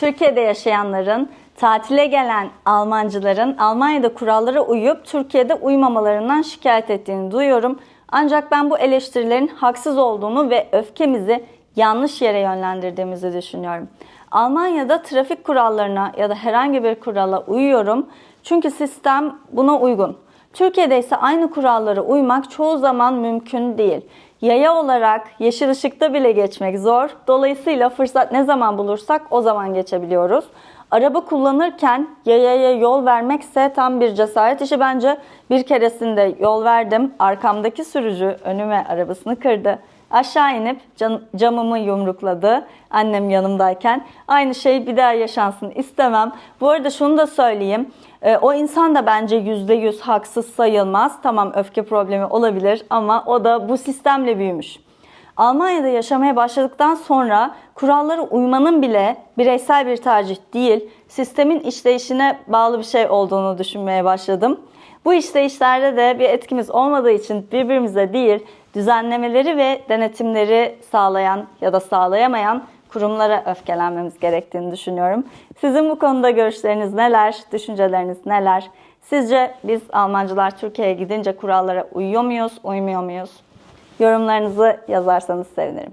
Türkiye'de yaşayanların, tatile gelen Almancıların Almanya'da kurallara uyup Türkiye'de uymamalarından şikayet ettiğini duyuyorum. Ancak ben bu eleştirilerin haksız olduğunu ve öfkemizi yanlış yere yönlendirdiğimizi düşünüyorum. Almanya'da trafik kurallarına ya da herhangi bir kurala uyuyorum. Çünkü sistem buna uygun. Türkiye'de ise aynı kurallara uymak çoğu zaman mümkün değil. Yaya olarak yeşil ışıkta bile geçmek zor. Dolayısıyla fırsat ne zaman bulursak o zaman geçebiliyoruz. Araba kullanırken yayaya yol vermekse tam bir cesaret işi bence. Bir keresinde yol verdim. Arkamdaki sürücü önüme arabasını kırdı. Aşağı inip camımı yumrukladı annem yanımdayken. Aynı şey bir daha yaşansın istemem. Bu arada şunu da söyleyeyim. Ee, o insan da bence %100 haksız sayılmaz. Tamam öfke problemi olabilir ama o da bu sistemle büyümüş. Almanya'da yaşamaya başladıktan sonra kurallara uymanın bile bireysel bir tercih değil, sistemin işleyişine bağlı bir şey olduğunu düşünmeye başladım. Bu işleyişlerde de bir etkimiz olmadığı için birbirimize değil, düzenlemeleri ve denetimleri sağlayan ya da sağlayamayan kurumlara öfkelenmemiz gerektiğini düşünüyorum. Sizin bu konuda görüşleriniz neler, düşünceleriniz neler? Sizce biz Almancılar Türkiye'ye gidince kurallara uyuyor muyuz, uymuyor muyuz? Yorumlarınızı yazarsanız sevinirim.